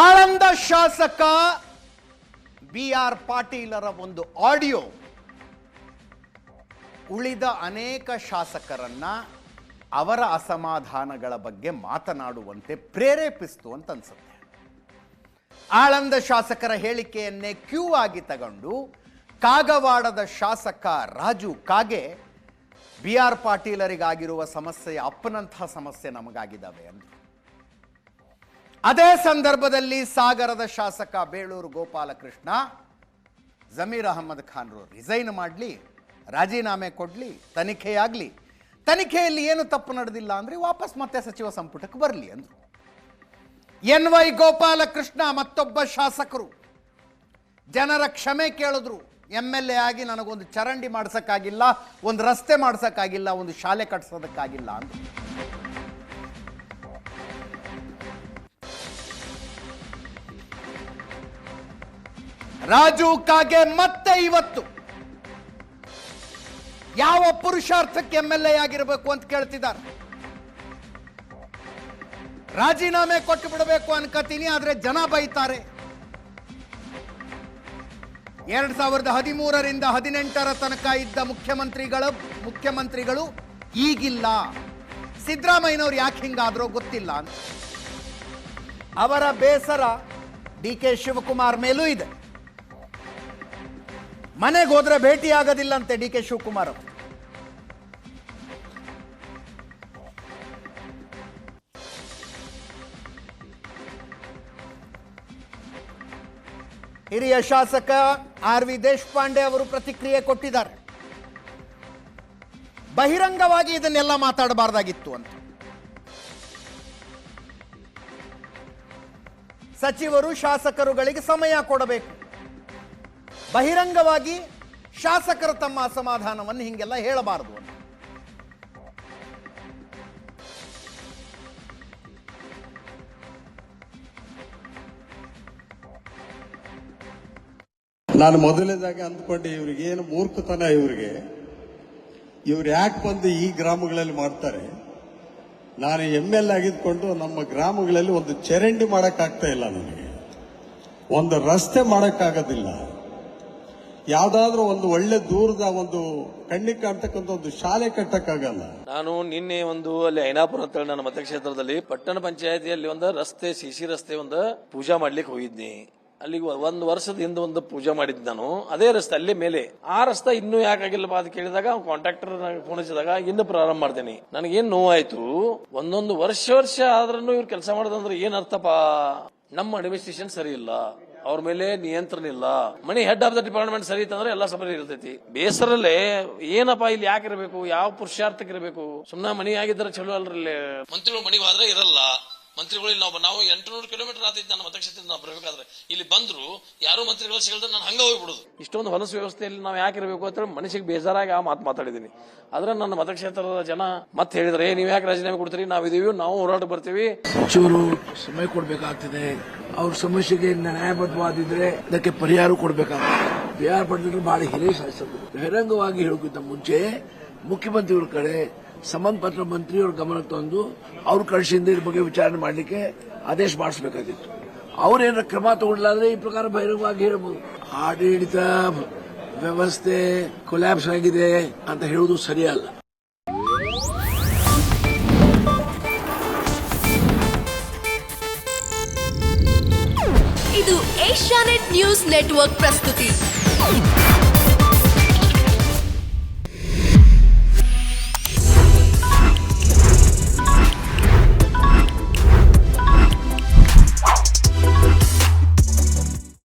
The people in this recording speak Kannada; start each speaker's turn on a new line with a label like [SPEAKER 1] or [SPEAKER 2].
[SPEAKER 1] ಆಳಂದ ಶಾಸಕ ಬಿ ಆರ್ ಪಾಟೀಲರ ಒಂದು ಆಡಿಯೋ ಉಳಿದ ಅನೇಕ ಶಾಸಕರನ್ನ ಅವರ ಅಸಮಾಧಾನಗಳ ಬಗ್ಗೆ ಮಾತನಾಡುವಂತೆ ಪ್ರೇರೇಪಿಸ್ತು ಅಂತ ಅನ್ಸುತ್ತೆ. ಆಳಂದ ಶಾಸಕರ ಹೇಳಿಕೆಯನ್ನೇ ಕ್ಯೂ ಆಗಿ ತಗೊಂಡು ಕಾಗವಾಡದ ಶಾಸಕ ರಾಜು ಕಾಗೆ ಬಿ ಆರ್ ಪಾಟೀಲರಿಗಾಗಿರುವ ಸಮಸ್ಯೆಯ ಅಪ್ಪನಂತಹ ಸಮಸ್ಯೆ ನಮಗಾಗಿದ್ದಾವೆ ಅಂದ್ರು. ಅದೇ ಸಂದರ್ಭದಲ್ಲಿ ಸಾಗರದ ಶಾಸಕ ಬೇಳೂರು ಗೋಪಾಲಕೃಷ್ಣ, ಜಮೀರ್ ಅಹಮದ್ ಖಾನ್ರು ರಿಸೈನ್ ಮಾಡಲಿ, ರಾಜೀನಾಮೆ ಕೊಡಲಿ, ತನಿಖೆಯಾಗಲಿ. ತನಿಖೆಯಲ್ಲಿ ಏನು ತಪ್ಪು ನಡೆದಿಲ್ಲ ಅಂದರೆ ವಾಪಸ್ ಮತ್ತೆ ಸಚಿವ ಸಂಪುಟಕ್ಕೆ ಬರಲಿ ಅಂದರು. ಎನ್ ವೈ ಗೋಪಾಲಕೃಷ್ಣ ಮತ್ತೊಬ್ಬ ಶಾಸಕರು. ಜನರ ಕ್ಷಮೆ ಕೇಳಿದ್ರು. ಎಂ ಎಲ್ ಎ ಆಗಿ ನನಗೊಂದು ಚರಂಡಿ ಮಾಡ್ಸಕ್ಕಾಗಿಲ್ಲ, ಒಂದು ರಸ್ತೆ ಮಾಡ್ಸೋಕ್ಕಾಗಿಲ್ಲ, ಒಂದು ಶಾಲೆ ಕಟ್ಸೋದಕ್ಕಾಗಿಲ್ಲ ಅಂದ್ರು. ರಾಜು ಕಾಗೆ ಮತ್ತೆ ಇವತ್ತು. ಯಾವ ಪುರುಷಾರ್ಥಕ್ಕೆ ಎಂ ಎಲ್ ಎ ಆಗಿರಬೇಕು ಅಂತ ಕೇಳ್ತಿದ್ದಾರೆ. ರಾಜೀನಾಮೆ ಕೊಟ್ಟು ಬಿಡಬೇಕು ಅನ್ಕೋತೀನಿ ಆದ್ರೆ ಜನ ಬೈತಾರೆ. ಎರಡ್ ಸಾವಿರದ ಹದಿಮೂರರಿಂದ ಹದಿನೆಂಟರ ತನಕ ಇದ್ದ ಮುಖ್ಯಮಂತ್ರಿಗಳ, ಮುಖ್ಯಮಂತ್ರಿಗಳು ಈಗಿಲ್ಲ. ಸಿದ್ದರಾಮಯ್ಯನವ್ರು ಯಾಕೆ ಹಿಂಗಾದ್ರೋ ಗೊತ್ತಿಲ್ಲ ಅಂತ. ಅವರ ಬೇಸರ ಡಿ ಕೆ ಶಿವಕುಮಾರ್ ಮೇಲೂ ಇದೆ. ಮನೆಗೆ ಹೋದ್ರೆ ಭೇಟಿ ಆಗೋದಿಲ್ಲಂತೆ ಡಿ ಕೆ ಶಿವಕುಮಾರ್ ಅವರು. ಹಿರಿಯ ಶಾಸಕ ಆರ್ ವಿ ದೇಶಪಾಂಡೆ ಅವರು ಪ್ರತಿಕ್ರಿಯೆ ಕೊಟ್ಟಿದ್ದಾರೆ. ಬಹಿರಂಗವಾಗಿ ಇದನ್ನೆಲ್ಲ ಮಾತಾಡಬಾರ್ದಾಗಿತ್ತು ಅಂತ. ಸಚಿವರು ಶಾಸಕರುಗಳಿಗೆ ಸಮಯ ಕೊಡಬೇಕು. ಬಹಿರಂಗವಾಗಿ ಶಾಸಕರು ತಮ್ಮ ಅಸಮಾಧಾನವನ್ನು ಹಿಂಗೆಲ್ಲ ಹೇಳಬಾರದು ಅಂತ.
[SPEAKER 2] ನಾನು ಮೊದಲನೇದಾಗಿ ಅಂದ್ಕೊಂಡೆ ಇವ್ರಿಗೆ, ಏನು ಮೂರ್ಖತನ ಇವ್ರಿಗೆ. ಇವ್ರು ಯಾಕೆ ಬಂದು ಈ ಗ್ರಾಮಗಳಲ್ಲಿ ಮಾಡ್ತಾರೆ? ನಾನು ಎಂ ಎಲ್ ಆಗಿದ್ಕೊಂಡು ನಮ್ಮ ಗ್ರಾಮಗಳಲ್ಲಿ ಒಂದು ಚರಂಡಿ ಮಾಡೋಕ್ಕಾಗ್ತಾ ಇಲ್ಲ ನನಗೆ. ಒಂದು ರಸ್ತೆ ಮಾಡಕ್ಕಾಗೋದಿಲ್ಲ. ಯಾವ್ದಾದ್ರೂ ಒಂದು ಒಳ್ಳೆ ದೂರದ ಒಂದು ಕಣ್ಣಿಗೆ ಕಾಣ್ತಕ್ಕಂಥ ಒಂದು ಶಾಲೆ ಕಟ್ಟಕ್ಕಾಗಲ್ಲ.
[SPEAKER 3] ನಾನು ನಿನ್ನೆ ಒಂದು ಅಲ್ಲಿ ಐನಾಪುರ ಅಂತ ಹೇಳಿ ನನ್ನ ಮತಕ್ಷೇತ್ರದಲ್ಲಿ ಪಟ್ಟಣ ಪಂಚಾಯತಿಯಲ್ಲಿ ಒಂದು ರಸ್ತೆ, ಸಿಸಿ ರಸ್ತೆ ಒಂದು ಪೂಜಾ ಮಾಡ್ಲಿಕ್ಕೆ ಹೋಗಿದ್ನಿ. ಅಲ್ಲಿ ಒಂದು ವರ್ಷದ ಹಿಂದೆ ಒಂದು ಪೂಜೆ ಮಾಡಿದ್ದೆ ನಾನು. ಅದೇ ರಸ್ತೆ ಅಲ್ಲೇ ಮೇಲೆ. ಆ ರಸ್ತೆ ಇನ್ನೂ ಯಾಕಾಗಿಲ್ಲಪ್ಪ ಅಂತ ಕೇಳಿದಾಗ ಕಾಂಟ್ರಾಕ್ಟರ್ ಫೋನ್ ಹಚ್ಚಿದಾಗ ಇನ್ನು ಪ್ರಾರಂಭ ಮಾಡ್ತೇನೆ. ನನಗೇನು ನೋವಾಯ್ತು? ಒಂದೊಂದು ವರ್ಷ ವರ್ಷ ಆದ್ರೂ ಇವ್ರು ಕೆಲಸ ಮಾಡೋದಂದ್ರೆ ಏನ್ ಅರ್ಥಪ್ಪ ನಮ್ಮ ಅಡ್ಮಿನಿಸ್ಟ್ರೇಷನ್ ಸರಿ ಇಲ್ಲ. ಅವ್ರ ಮೇಲೆ ನಿಯಂತ್ರಣ ಇಲ್ಲ. ಮಣಿ ಹೆಡ್ ಆಫ್ ದ ಡಿಪಾರ್ಟ್ಮೆಂಟ್ ಸರಿ ಇತ್ತಂದ್ರೆ ಎಲ್ಲ ಸಭೆ ಇರ್ತೈತಿ. ಬೇಸರಲ್ಲೇ ಏನಪ್ಪಾ ಇಲ್ಲಿ ಯಾಕೆ ಇರಬೇಕು? ಯಾವ ಪುರುಷಾರ್ಥಕ್ಕೆ ಇರಬೇಕು? ಸುಮ್ಮನೆ ಮಣಿ ಆಗಿದ್ರೆ ಚಲೋ ಅಲ್ರಿ ಮಂತ್ರಿಗಳು ಹೋದ್ರೆ ಇರಲ್ಲ. ಮಂತ್ರಿಗಳು ಇಲ್ಲಿ ನಾವು ನಾವು ಎಂಟುನೂರು ಕಿಲೋಮೀಟರ್ ಆತೈತಿ ನನ್ನ ಮತಕ್ಷೇತ್ರದಿಂದ ನಾವು ಬರಬೇಕಾದ್ರೆ. ಇಲ್ಲಿ ಬಂದ್ರು ಯಾರು ಮಂತ್ರಿಗಳು ಸಿಗಲ್ದ್ರೆ ನಾನು ಹಂಗೆ ಹೋಗ್ಬಿಡುದು. ಇಷ್ಟೊಂದು ಹೊಲಸು ವ್ಯವಸ್ಥೆಯಲ್ಲಿ ನಾವು ಯಾಕೆ ಇರಬೇಕು ಅಂತ ಮನಸ್ಸಿಗೆ ಬೇಜಾರಾಗಿ ಆ ಮಾತು ಮಾತಾಡಿದ್ದೀನಿ. ಆದ್ರೆ ನನ್ನ ಮತಕ್ಷೇತ್ರದ ಜನ ಮತ್ತೆ ಹೇಳಿದ್ರೆ ನೀವು ನೀವ್ ಯಾಕೆ ರಾಜೀನಾಮೆ ಕೊಡ್ತೀರಿ? ನಾವು ಇದೀವಿ ನಾವು ಹೋರಾಟ ಬರ್ತೀವಿ.
[SPEAKER 4] ಸಚಿವರು ಸಮಯ ಕೊಡಬೇಕಾಗ್ತದೆ. ಅವ್ರ ಸಮಸ್ಯೆಗೆ ನ್ಯಾಯಬದ್ಧವಾದಿದ್ರೆ ಅದಕ್ಕೆ ಪರಿಹಾರ ಕೊಡಬೇಕಾಗ್ತದೆ. ಬಿ ಆರ್ ಪಾಟೀಲ್ ಬಹಳ ಹಿರಿಯ ಶಾಸಕರು. ಬಹಿರಂಗವಾಗಿ ಹೇಳೋಕ್ಕಿಂತ ಮುಂಚೆ ಮುಖ್ಯಮಂತ್ರಿಗಳ ಕಡೆ ಸಂಬಂಧಪಟ್ಟ ಮಂತ್ರಿಯವ್ರ ಗಮನ ತಂದು ಅವ್ರ ಕಳಿಸಿಂದ ಇದ್ರ ಬಗ್ಗೆ ವಿಚಾರಣೆ ಮಾಡಲಿಕ್ಕೆ ಆದೇಶ ಮಾಡಿಸಬೇಕಾಗಿತ್ತು. ಅವ್ರೇನಾರ ಕ್ರಮ ತಗೊಂಡಿಲ್ಲ ಈ ಪ್ರಕಾರ ಬಹಿರಂಗವಾಗಿ ಹೇಳಬಹುದು ಆಡಳಿತ ವ್ಯವಸ್ಥೆ ಕೊಲ್ಯಾಪ್ಸ್ ಆಗಿದೆ ಅಂತ ಹೇಳುವುದು ಸರಿಯಲ್ಲ.
[SPEAKER 5] ಇದು ಏಷ್ಯಾನೆಟ್ ನ್ಯೂಸ್ ನೆಟ್ವರ್ಕ್ ಪ್ರಸ್ತುತಿ.